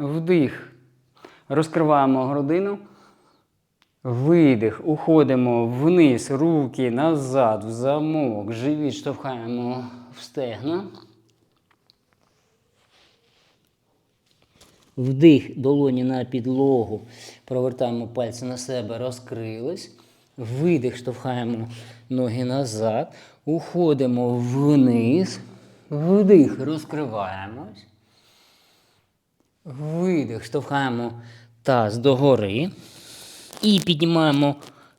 Вдих. Розкриваємо грудину. Видих. Уходимо вниз, руки назад, в замок. Живіт штовхаємо в стегна. Вдих, долоні на підлогу. Провертаємо пальці на себе, розкрились. Видих, штовхаємо ноги назад. Уходимо вниз. Вдих, розкриваємось. Видих, штовхаємо таз догори. І піднімаємо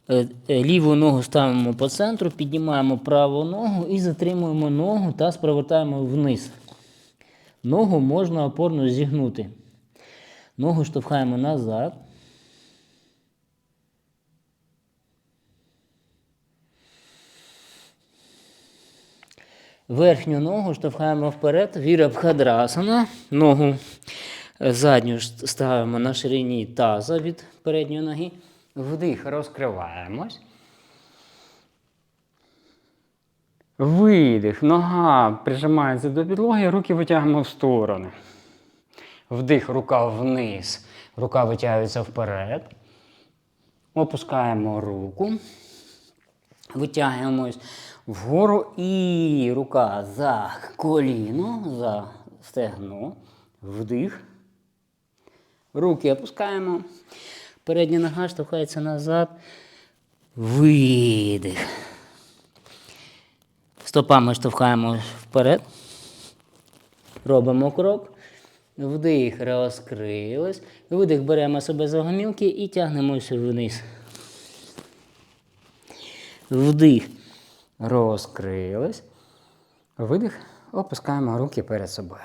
е, е, ліву ногу ставимо по центру, піднімаємо праву ногу і затримуємо ногу, таз провертаємо вниз. Ногу можна опорно зігнути. Ногу штовхаємо назад. Верхню ногу штовхаємо вперед, вірабхадрасана. Ногу е, задню ставимо на ширині таза від передньої ноги. Вдих, розкриваємось. Видих, нога прижимається до підлоги, руки витягуємо в сторони. Вдих, рука вниз, рука витягується вперед. Опускаємо руку. Витягуємось вгору і рука за коліно, за стегно. Вдих. Руки опускаємо. Передня нога штовхається назад. Видих. Стопами штовхаємо вперед. Робимо крок. Вдих, розкрились. Видих, беремо себе за гомілки і тягнемося вниз. Вдих, розкрились. Видих, опускаємо руки перед собою.